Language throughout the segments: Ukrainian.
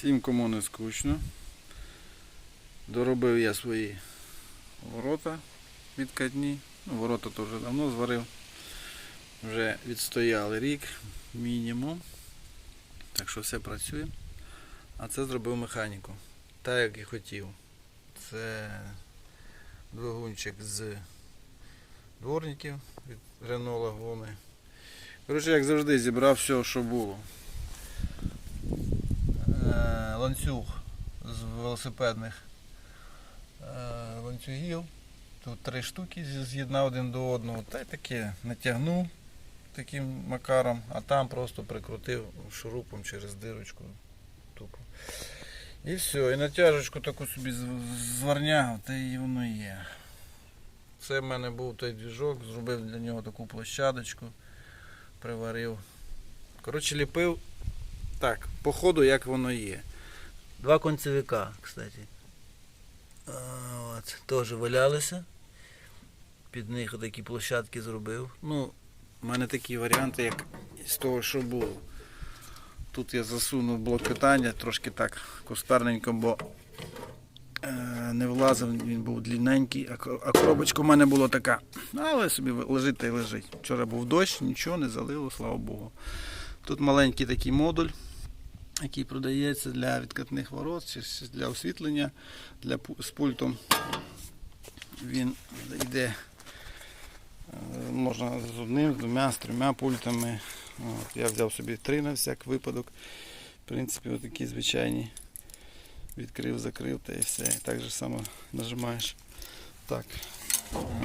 Всім кому не скучно. Доробив я свої ворота відкатні. Ну, ворота то вже давно зварив. Вже відстояли рік мінімум. Так що все працює. А це зробив механіку. Так як і хотів. Це двигунчик з дворників від Renault Laguna. Коротше, як завжди, зібрав все, що було. Е, ланцюг з велосипедних е, ланцюгів. Тут три штуки з'єднав один до одного. Та й таке натягнув таким макаром, а там просто прикрутив шурупом через дирочку. Тупо. І все, і натяжечку таку собі з- зварнягав, та і воно є. Це в мене був той двіжок, зробив для нього таку площадочку, приварив. Коротше, ліпив так, по ходу як воно є. Два концевика, кстати. От, теж валялися. Під них такі площадки зробив. Ну, у мене такі варіанти, як з того, що було. Тут я засунув блок питання, трошки так кустарненько, бо е, не влазив, він був длинненький, а коробочка в мене була така. Але собі лежить та й лежить. Вчора був дощ, нічого не залило, слава Богу. Тут маленький такий модуль, який продається для відкатних ворот, чи для освітлення, для, з пультом. Він йде, е, можна з одним, з двома, з трьома пультами. От, я взяв собі три на всяк випадок. В принципі, отакі звичайні. Відкрив, закрив та і все. Так же само нажимаєш. Так.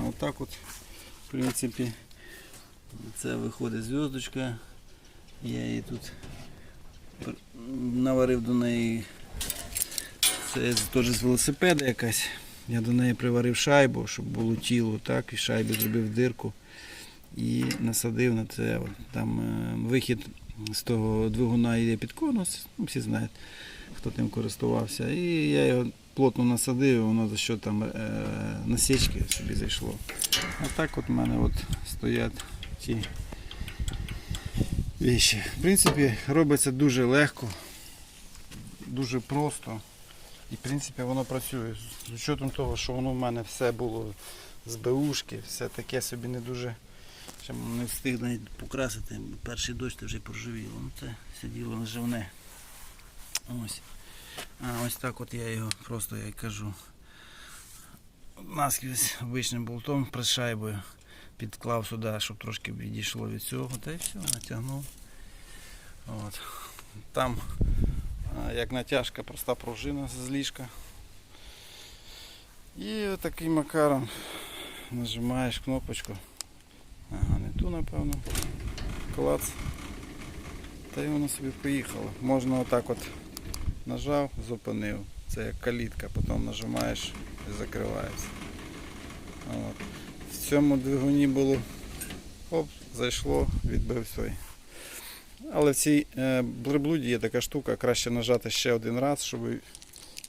Отак от, в принципі, це виходить зв'язочка. Я її тут наварив до неї. Це теж з велосипеда якась. Я до неї приварив шайбу, щоб було тіло, так, і шайбі зробив дирку і насадив на це. Там е, вихід з того двигуна йде під конус, ну, всі знають, хто тим користувався. І я його плотно насадив, воно за що там е, насічки собі зайшло. А так от в мене от стоять ті віші. В принципі, робиться дуже легко, дуже просто. І в принципі воно працює. З учетом того, що воно в мене все було з БУшки, все таке собі не дуже. Ще не встиг навіть покрасити. Перший дощ вже поржавіло. Ну це все діло наживне. Ось. А ось так от я його просто я кажу. Наскрізь обичним болтом шайбою підклав сюди, щоб трошки відійшло від цього, та й все, натягнув. От. Там як натяжка, проста пружина з ліжка. І таким макаром нажимаєш кнопочку. Ага, не ту напевно. Клац. Та й воно собі поїхало. Можна отак от нажав, зупинив. Це як калітка, потім нажимаєш і закривається. От. Цьому двигуні було оп, зайшло, відбив свій. Але в цій е, блеблуді є така штука, краще нажати ще один раз, щоб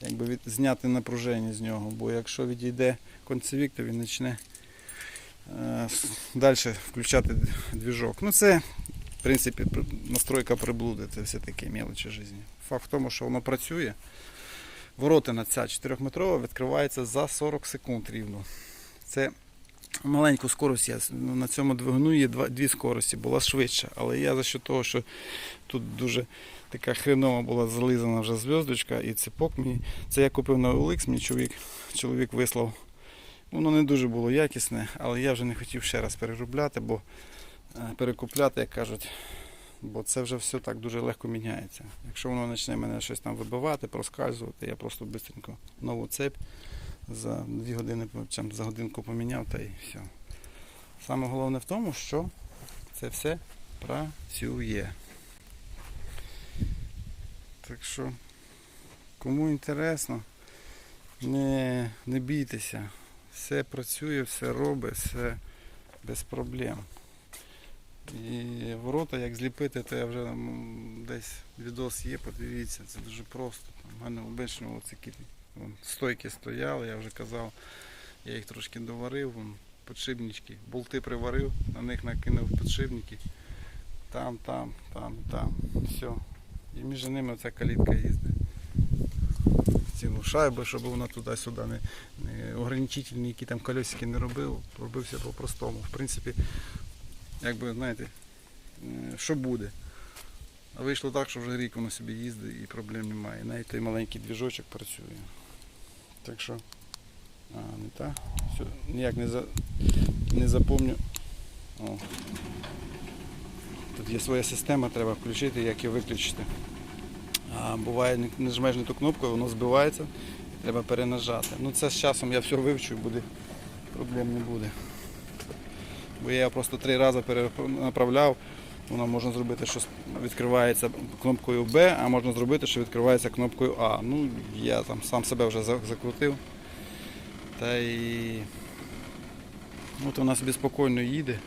якби, від, зняти напруження з нього. Бо якщо відійде концевік, то він почне е, далі включати двіжок. Ну це, в принципі, настройка приблуди, це все таке мелочі життя. Факт в тому, що воно працює. Воротина ця 4-метрова відкривається за 40 секунд рівно. Це маленьку скорость я ну, на цьому двигуну є дві скорості, була швидша. Але я за що того, що тут дуже така хренова була зализана вже зв'язочка і цепок мені. Це я купив на OLX, мені чоловік, чоловік вислав. Воно не дуже було якісне, але я вже не хотів ще раз переробляти, бо е, перекупляти, як кажуть, бо це вже все так дуже легко міняється. Якщо воно почне мене щось там вибивати, проскальзувати, я просто швидко нову цепь за дві години за годинку поміняв та і все. Саме головне в тому, що це все працює. Так що, кому інтересно, не, не бійтеся. Все працює, все робить, все без проблем. І ворота, як зліпити, то я вже десь відос є, подивіться, це дуже просто. У мене обично оці Стойки стояли, я вже казав, я їх трошки доварив, вон, подшипнички, болти приварив, на них накинув підшипники. Там, там, там, там. Все. І між ними оця калітка їздить. цілу шайбу, щоб вона туди-сюди не, не ограничительні, які там колесики не робив, робився по-простому. В принципі, якби, знаєте, е, що буде. А вийшло так, що вже рік воно собі їздить і проблем немає. Навіть той маленький двіжочок працює. Так що. А, не так. Все, ніяк не, за, не запомню. О. Тут є своя система, треба включити, як її виключити. А буває, не нажмеш не ту кнопку, воно збивається, треба перенажати. Ну це з часом я все вивчу і буде, проблем не буде. Бо я просто три рази перенаправляв, воно можна зробити, що відкривається кнопкою Б, а можна зробити, що відкривається кнопкою А. Ну, я там сам себе вже закрутив. Та і от вона собі спокійно їде.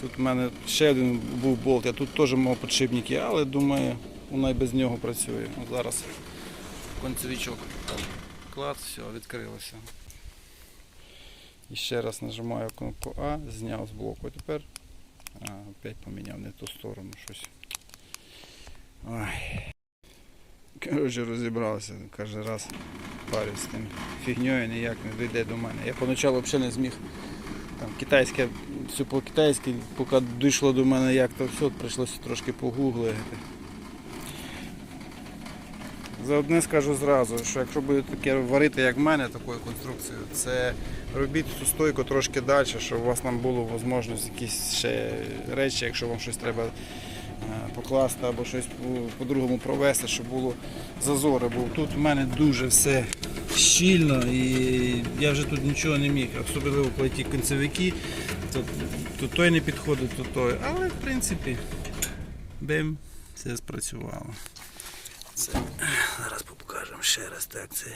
Тут в мене ще один був болт, я тут теж мав підшипники, але думаю, вона і без нього працює. От зараз концевичок клад, все, відкрилося. І ще раз нажимаю кнопку А, зняв з блоку. Тепер а, опять поміняв не ту сторону щось. Ой. Коротше, розібрався. Кожен раз парюсь з тим фігньою ніяк не дійде до мене. Я поначалу взагалі не зміг там китайське, все по-китайськи, поки дійшло до мене як то все, прийшлося трошки погуглити. За одне скажу зразу, що якщо будете таке варити, як в мене, такою конструкцією, це робіть цю стойку трошки далі, щоб у вас там було можливість якісь ще речі, якщо вам щось треба е, покласти або щось по- по-другому провести, щоб було зазори. Бо тут в мене дуже все щільно і я вже тут нічого не міг, особливо коли ті кінцевики, то, то той не підходить, то той. Але в принципі, бим, все спрацювало. Це зараз покажемо ще раз. Так, це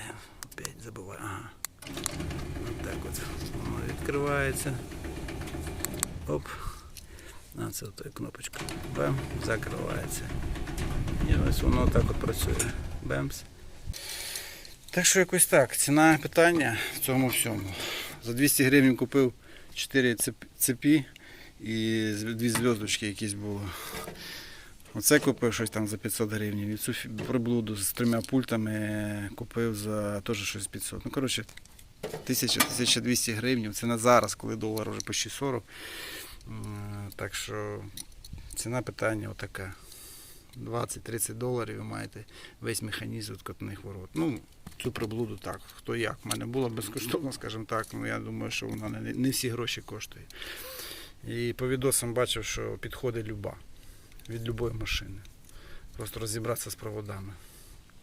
опять забуваю. Ага. От так от воно відкривається. Оп. А це отою кнопочкою. Бем, закривається. І ось воно так от працює. Бемс. Так що якось так. Ціна питання в цьому всьому. За 200 гривень купив 4 цепі і дві зв'язочки якісь були. Оце купив щось там за 500 гривень. Цю приблуду з трьома пультами купив за теж щось 500. Ну, коротше, 1000-1200 гривень. Це на зараз, коли долар вже почти 40. М, Так що ціна питання отака. 20-30 доларів ви маєте весь механізм відкатних ворот. Ну, цю приблуду так, хто як. У мене була безкоштовно, скажімо так, ну я думаю, що вона не всі гроші коштує. І по відосам бачив, що підходить люба від любої машини. Просто розібратися з проводами.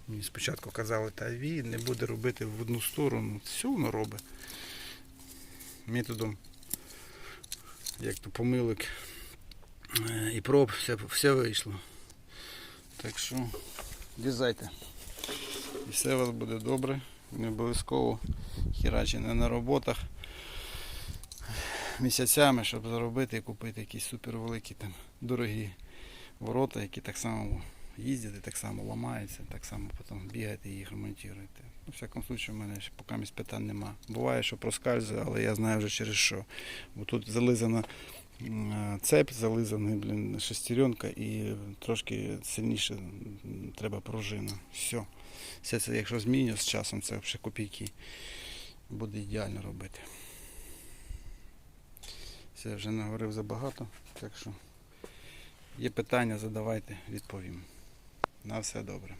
Мені спочатку казали, та він не буде робити в одну сторону. Все воно робить. Методом як то помилок е, і проб, все, все вийшло. Так що дізайте. І все у вас буде добре. Не обов'язково херачити на роботах місяцями, щоб заробити і купити якісь супервеликі там дорогі ворота, які так само їздять і так само ламаються, так само потім бігаєте і їх ремонтуєте. У всякому випадку, в мене ще поки питань нема. Буває, що проскальзує, але я знаю вже через що. Бо тут зализана е, цепь, зализаний, блін, шестеренка і трошки сильніше треба пружина. Все. Все це, якщо зміню з часом, це взагалі копійки. Буде ідеально робити. Все, вже наговорив забагато, так що є питання, задавайте, відповім. На все добре.